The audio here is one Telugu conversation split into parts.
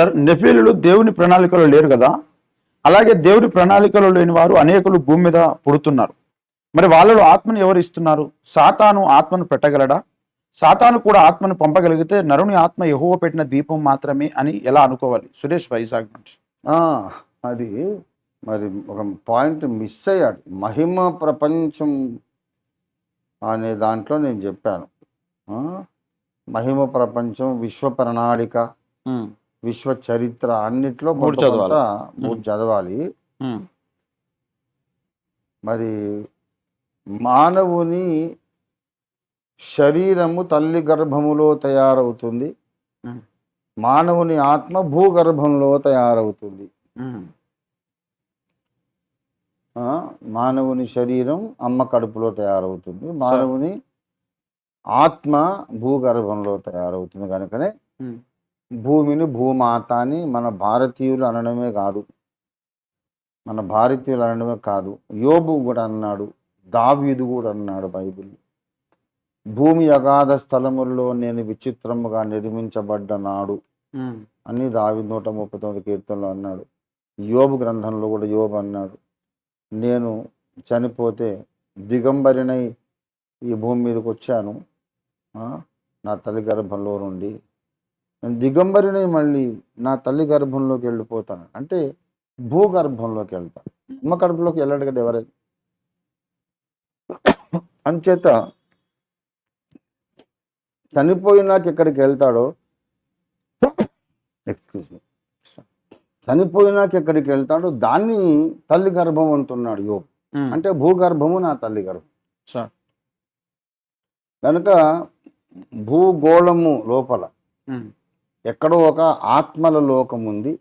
సార్ నెఫీలు దేవుని ప్రణాళికలో లేరు కదా? అలాగే దేవుడి ప్రణాళికలో లేని వారు అనేకులు భూమి మీద పుడుతున్నారు. మరి వాళ్ళలో ఆత్మను ఎవరు ఇస్తున్నారు? సాతాను ఆత్మను పెట్టగలడా? సాతాను కూడా ఆత్మను పంపగలిగితే నరుని ఆత్మ యెహోవా పెట్టిన దీపం మాత్రమే అని ఎలా అనుకోవాలి? సురేష్ వైజాగ్ నుంచి. ఆ, అది మరి ఒక పాయింట్ మిస్ అయ్యాడు. మహిమ ప్రపంచం అనే దాంట్లో నేను చెప్పాను. ఆ, మహిమ ప్రపంచం విశ్వ ప్రణాళిక. విశ్వ చరిత్ర అన్నిట్లో మూడు చదవాలి. మూడు చదవాలి. మరి మానవుని శరీరము తల్లి గర్భములో తయారవుతుంది. మానవుని ఆత్మ భూగర్భంలో తయారవుతుంది. మానవుని శరీరం అమ్మ కడుపులో తయారవుతుంది. మానవుని ఆత్మ భూగర్భంలో తయారవుతుంది కనుకనే భూమిని భూమాత అని మన భారతీయులు అనడమే కాదు. మన భారతీయులు అనడమే కాదు. యోబు కూడా అన్నాడు దావీదు కూడా అన్నాడు బైబిల్. భూమి అగాధ స్థలముల్లో నేను విచిత్రముగా నిర్మించబడ్డ నాడు అని దావి నూట ముప్పై తొమ్మిది కీర్తనలో అన్నాడు. యోబు గ్రంథంలో కూడా యోబు అన్నాడు నేను చనిపోతే దిగంబరినై ఈ భూమి మీదకి వచ్చాను. నా తల్లి గర్భంలో నుండి దిగంబరినై మళ్ళీ నా తల్లి గర్భంలోకి వెళ్ళిపోతాను. అంటే భూగర్భంలోకి వెళ్తాను అమ్మ గర్భంలోకి వెళ్ళాడు కదా ఎవరైనా. అంచేత చనిపోయినాక ఎక్కడికి వెళ్తాడో ఎక్స్క్యూజ్ మీ చనిపోయినాక ఎక్కడికి వెళ్తాడో దాన్ని తల్లి గర్భం అంటున్నాడు యోబు. ఉమ్, అంటే భూగర్భము నా తల్లి గర్భం. కనుక భూగోళము లోపల ఉమ్, ఎక్కడో ఒక ఆత్మల లోకం ఉంది.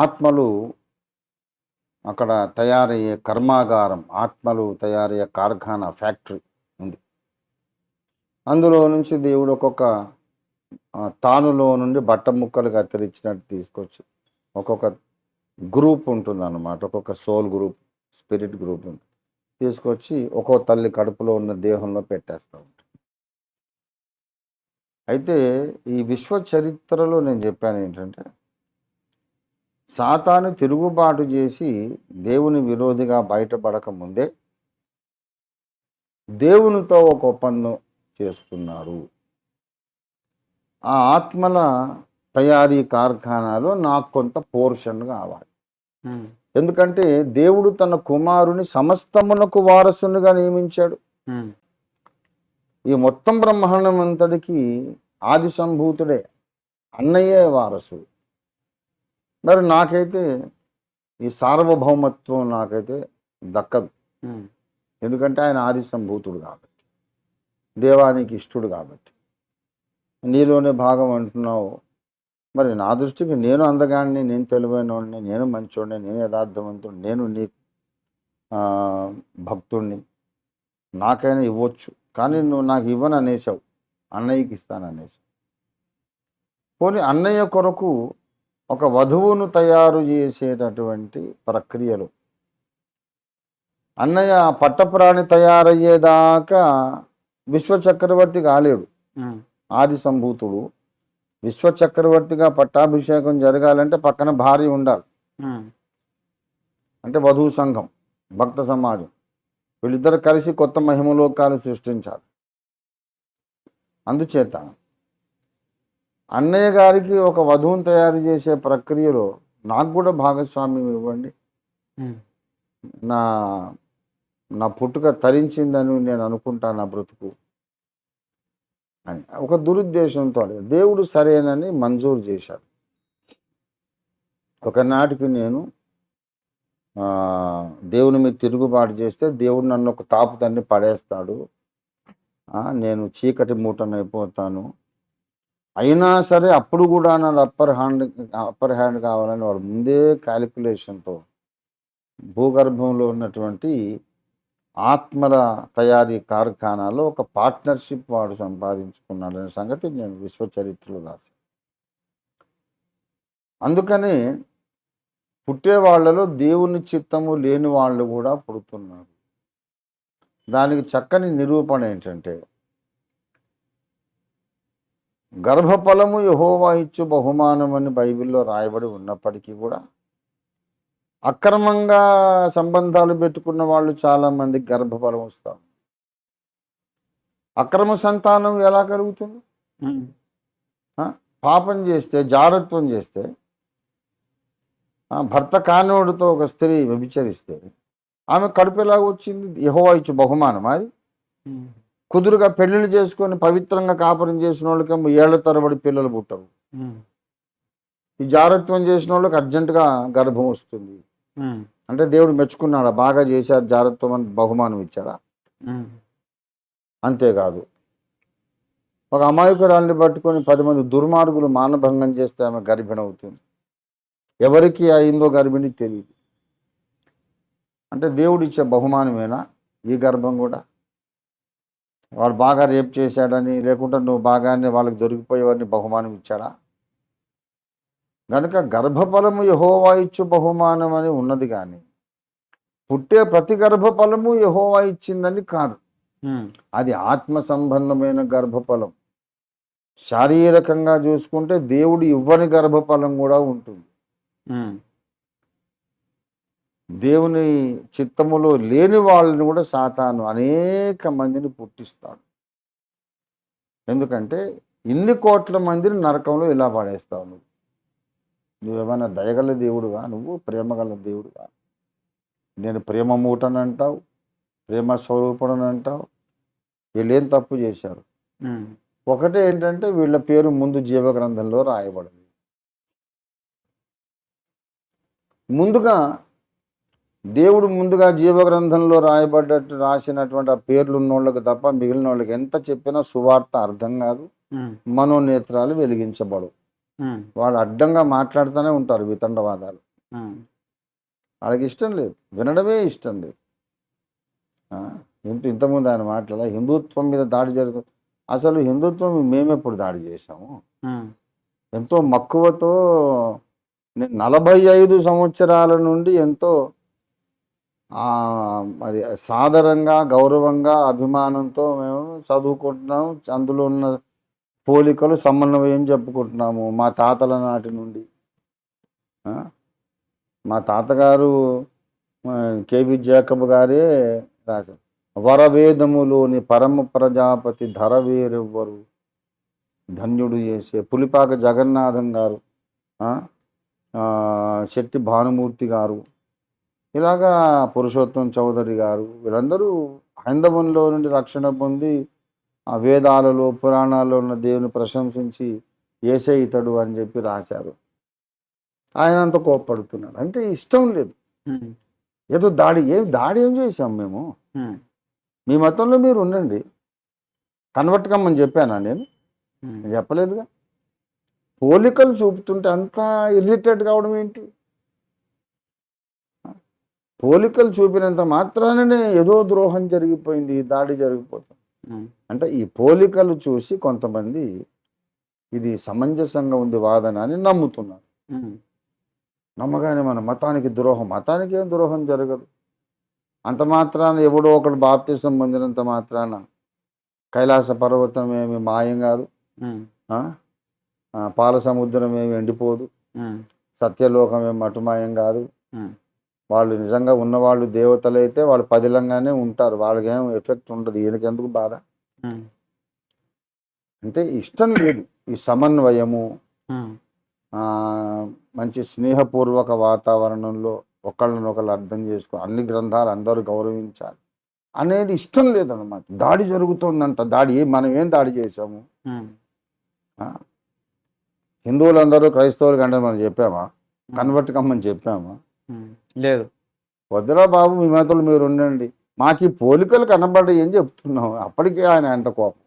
ఆత్మలు అక్కడ తయారయ్యే కర్మాగారం ఆత్మలు తయారయ్యే కార్ఖానా ఫ్యాక్టరీ ఉంది. అందులో నుంచి దేవుడు ఒక్కొక్క తానులో నుండి బట్ట ముక్కలు కత్తిరించినట్టు తీసుకొచ్చి ఒక్కొక్క గ్రూప్ ఉంటుంది అన్నమాట ఒక్కొక్క సోల్ గ్రూప్ స్పిరిట్ గ్రూప్ ఉంటుంది. తీసుకొచ్చి ఒక్కో తల్లి కడుపులో ఉన్న దేహంలో పెట్టేస్తూ ఉంటాడు అయితే ఈ విశ్వ చరిత్రలో నేను చెప్పాను ఏంటంటే సాతాను తిరుగుబాటు చేసి దేవుని విరోధిగా బయటపడక ముందే దేవునితో ఒక ఒప్పందం చేసుకున్నాడు. ఆ ఆత్మల తయారీ కార్ఖానాలో నాకు కొంత పోర్షన్ కావాలి. ఎందుకంటే దేవుడు తన కుమారుని సమస్తమునకు వారసునిగా నియమించాడు. ఈ మొత్తం బ్రహ్మాండం అంతటికి ఆది సంభూతుడే అన్నయ్యే వారసుడు. మరి నాకైతే ఈ సార్వభౌమత్వం నాకైతే దక్కదు. ఎందుకంటే ఆయన ఆది సంభూతుడు కాబట్టి దేవానికి ఇష్టడు కాబట్టి. నీలోనే భాగం అంటున్నావు. మరి నా దృష్టికి నేను అందగాడిని నేను తెలివైనవాడిని నేను మంచోడిని నేను యథార్థవంతుడిని నేను నీ భక్తుడిని నాకైనా ఇవ్వచ్చు. కానీ నువ్వు నాకు ఇవ్వను అనేసావు అన్నయ్యకి ఇస్తాను అనేసావు పోనీ అన్నయ్య కొరకు ఒక వధువును తయారు చేసేటటువంటి ప్రక్రియలు. అన్నయ్య పట్టప్రాణి తయారయ్యేదాకా విశ్వ చక్రవర్తి కాలేడు. ఆది సంభూతుడు. విశ్వ చక్రవర్తిగా పట్టాభిషేకం జరగాలంటే పక్కన భార్య ఉండాలి. అంటే వధువు సంఘం భక్త సమాజం. వీళ్ళిద్దరు కలిసి కొత్త మహిమలోకాలు సృష్టించాలి. అందుచేత అన్నయ్య గారికి ఒక వధువును తయారు చేసే ప్రక్రియలో నాకు కూడా భాగస్వామ్యం ఇవ్వండి. నా నా పుట్టుక తరించిందని నేను అనుకుంటాను నా బ్రతుకు అని. ఒక దురుద్దేశంతో. దేవుడు సరేనని మంజూరు చేశాడు. ఒకనాటికి నేను దేవుని మీద తిరుగుబాటు చేస్తే దేవుడు నన్ను ఒక తాపు తండ్రి పడేస్తాడు. నేను చీకటి మూటనైపోతాను అయినా సరే అప్పుడు కూడా నాది అప్పర్ హ్యాండ్ అప్పర్ హ్యాండ్ కావాలని వాడు ముందే క్యాలిక్యులేషన్తో భూగర్భంలో ఉన్నటువంటి ఆత్మల తయారీ కార్ఖానాలో ఒక పార్ట్నర్షిప్ వాడు సంపాదించుకున్నాడనే సంగతి నేను విశ్వ చరిత్రలో రాశాను. అందుకని పుట్టే వాళ్ళలో దేవుని చిత్తము లేని వాళ్ళు కూడా పుడుతున్నారు. దానికి చక్కని నిరూపణ ఏంటంటే గర్భఫలము యహోవా ఇచ్చు బహుమానం అని బైబిల్లో రాయబడి ఉన్నప్పటికీ కూడా అక్రమంగా సంబంధాలు పెట్టుకున్న వాళ్ళు చాలా మంది గర్భఫలం వస్తాం అక్రమ సంతానం ఎలా కలుగుతుంది? పాపం చేస్తే జారత్వం చేస్తే భర్త కానివాడితో ఒక స్త్రీ వ్యభిచరిస్తే ఆమె కడుపు ఎలాగ వచ్చింది? యహోవా ఇచ్చు బహుమానం అది? కుదురుగా పెళ్ళిళ్ళు చేసుకొని పవిత్రంగా కాపురం చేసిన వాళ్ళకేమో ఏళ్ళ తరబడి పిల్లలు పుట్టరు. ఈ జారత్వం చేసిన వాళ్ళకి అర్జెంటుగా గర్భం వస్తుంది. అంటే దేవుడు మెచ్చుకున్నాడా? బాగా చేశారు జారత్వం అని బహుమానం ఇచ్చాడా? అంతేకాదు. ఒక అమాయకురాల్ని పట్టుకొని పది మంది దుర్మార్గులు మానభంగం చేస్తే ఆమె గర్భిణి అవుతుంది. ఎవరికి అయిందో గర్భిణి తెలియదు అంటే దేవుడు ఇచ్చే బహుమానమేనా? ఈ గర్భం కూడా? వాడు బాగా రేప్ చేశాడని లేకుంటే నువ్వు బాగానే వాళ్ళకి దొరికిపోయేవాడిని బహుమానం ఇచ్చాడా? గనుక గర్భఫలము యహోవా ఇచ్చు బహుమానం అని ఉన్నది కానీ పుట్టే ప్రతి గర్భఫలము యహోవా ఇచ్చిందని కాదు. అది ఆత్మ సంబంధమైన గర్భఫలం. శారీరకంగా చూసుకుంటే దేవుడు ఇవ్వని గర్భఫలం కూడా ఉంటుంది. దేవుని చిత్తములో లేని వాళ్ళని కూడా సాతాను అనేక మందిని పుట్టిస్తాడు. ఎందుకంటే ఇన్ని కోట్ల మందిని నరకంలో ఇలా పడేస్తావు నువ్వు. నువ్వేమైనా దయగల దేవుడుగా నువ్వు ప్రేమగల దేవుడుగా నేను ప్రేమ మూటని అంటావు ప్రేమ స్వరూపుడని అంటావు వీళ్ళేం తప్పు చేశారు? ఒకటే ఏంటంటే వీళ్ళ పేరు ముందు జీవ గ్రంథంలో రాయబడింది. ముందుగా దేవుడు ముందుగా జీవ గ్రంథంలో రాయబడ్డట్టు రాసినటువంటి ఆ పేర్లు ఉన్నోళ్ళకి తప్ప మిగిలిన వాళ్ళకి ఎంత చెప్పినా సువార్త అర్థం కాదు. మనోనేత్రాలు వెలిగించబడు ఉమ్, వాళ్ళు అడ్డంగా మాట్లాడుతూనే ఉంటారు వితండవాదాలు. వాళ్ళకి ఇష్టం లేదు. వినడమే ఇష్టం లేదు. ఇంత ఇంతకుముందు ఆయన మాట్లాడాల. హిందుత్వం మీద దాడి జరుగుతుంది అసలు హిందుత్వం మేమెప్పుడు దాడి చేశాము? ఉమ్, ఎంతో మక్కువతో నలభై ఐదు సంవత్సరాల నుండి ఎంతో మరి సాదరంగా గౌరవంగా అభిమానంతో మేము చదువుకుంటున్నాము. అందులో ఉన్న పోలికలు సమన్వయం చెప్పుకుంటున్నాము మా తాతల నాటి నుండి. మా తాతగారు కేబి కేవి గారే రాశారు. వరవేదములోని పరమ ప్రజాపతి ధర వేరెవ్వరు ధన్యుడు చేసే పులిపాక జగన్నాథం గారు శెట్టి భానుమూర్తి గారు ఇలాగా పురుషోత్తం చౌదరి గారు వీళ్ళందరూ హైందవంలో నుండి రక్షణ పొంది ఆ వేదాలలో పురాణాల్లో ఉన్న దేవుని ప్రశంసించి ఏసే ఇతడు అని చెప్పి రాశారు. ఆయన అంత కోప్పడుతున్నారు అంటే ఇష్టం లేదు. ఏదో దాడి ఏం దాడి ఏం చేశాం మేము? మీ మతంలో మీరు ఉండండి. కన్వర్ట్ కమ్మని చెప్పానా నేను? చెప్పలేదుగా. పోలికలు చూపుతుంటే అంత ఇరిటేట్ కావడం ఏంటి? పోలికలు చూపినంత మాత్రాననే ఏదో ద్రోహం జరిగిపోయింది దాడి జరిగిపోతుంది. అంటే ఈ పోలికలు చూసి కొంతమంది ఇది సమంజసంగా ఉంది వాదన అని నమ్ముతున్నారు. నమ్మగానే మన మతానికి ద్రోహం మతానికి ఏం ద్రోహం జరగదు. అంత మాత్రాన ఎవడో ఒకడు బాప్తిసం పొందినంత మాత్రాన కైలాస పర్వతం ఏమి మాయం కాదు. పాల సముద్రం ఏమి ఎండిపోదు. సత్యలోకం ఏమి మటుమాయం కాదు. వాళ్ళు నిజంగా ఉన్నవాళ్ళు దేవతలు అయితే వాళ్ళు పదిలంగానే ఉంటారు. వాళ్ళకి ఏం ఎఫెక్ట్ ఉండదు. ఎందుకు బాధ? అంటే ఇష్టం లేదు ఈ సమన్వయము. మంచి స్నేహపూర్వక వాతావరణంలో ఒకళ్ళనొకళ్ళు అర్థం చేసుకో అన్ని గ్రంథాలు అందరూ గౌరవించాలి. అనేది ఇష్టం లేదన్నమాట. దాడి జరుగుతోందంట. దాడి మనం ఏం దాడి చేసాము? హిందువులందరూ క్రైస్తవులు కంటే మనం చెప్పామా? కన్వర్ట్ కమ్మని చెప్పామా? లేదు. వద్దురా బాబు మీ మతలు మీరు ఉండండి. మాకు ఈ పోలికలు కనబడ్డాయి అని చెప్తున్నాం అప్పటికే ఆయన ఎంత కోపం.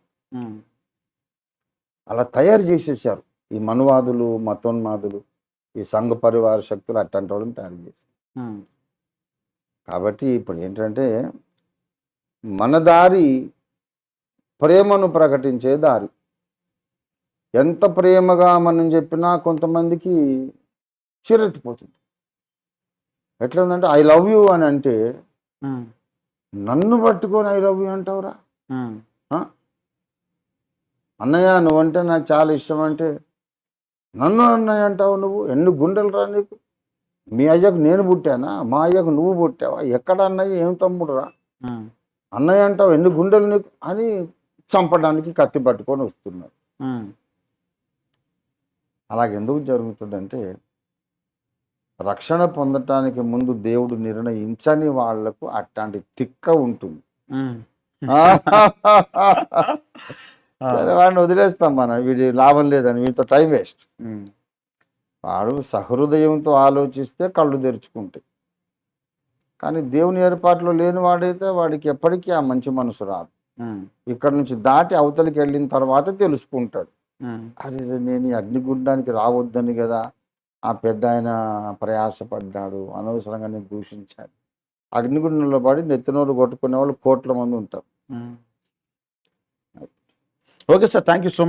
అలా తయారు చేసేసారు ఈ మనువాదులు మతోన్మాదులు ఈ సంఘ పరివార శక్తులు అట్టంటి వాళ్ళని తయారు చేశారు. కాబట్టి ఇప్పుడు ఏంటంటే మన దారి ప్రేమను ప్రకటించే దారి. ఎంత ప్రేమగా మనం చెప్పినా కొంతమందికి చిరెత్తిపోతుంది ఎట్లా ఉందంటే ఐ లవ్ యూ అని అంటే నన్ను పట్టుకొని ఐ లవ్ యూ అంటావురా? అన్నయ్య నువ్వంటే నాకు చాలా ఇష్టం అంటే నన్ను అన్నయ్య అంటావు నువ్వు? ఎన్ని గుండెలు రా నీకు? మీ అయ్యకు నేను పుట్టానా? మా అయ్యకు నువ్వు పుట్టావా? ఎక్కడ అన్నయ్య? ఏం తమ్ముడు రా? అన్నయ్య అంటావు ఎన్ని గుండెలు నీకు? అని చంపడానికి కత్తి పట్టుకొని వస్తున్నారు. అలాగెందుకు జరుగుతుందంటే రక్షణ పొందటానికి ముందు దేవుడు నిర్ణయించని వాళ్ళకు అట్లాంటి తిక్క ఉంటుంది. వాడిని వదిలేస్తాం మనం. వీడి లాభం లేదని వీటితో టైం వేస్ట్. వాడు సహృదయంతో ఆలోచిస్తే కళ్ళు తెరుచుకుంటాయి. కానీ దేవుని ఏర్పాట్లో లేని వాడైతే వాడికి ఎప్పటికీ ఆ మంచి మనసు రాదు. ఇక్కడ నుంచి దాటి అవతలికి వెళ్ళిన తర్వాత తెలుసుకుంటాడు. అరే నేను అగ్నిగుండానికి రావద్దని కదా ఆ పెద్ద ఆయన ప్రయాసపడ్డాడు. అనవసరంగా నేను దూషించాను అగ్నిగుండంలో పడి నెత్తినోరు కొట్టుకునే వాళ్ళు కోట్ల మంది ఉంటారు. Okay sir thank you so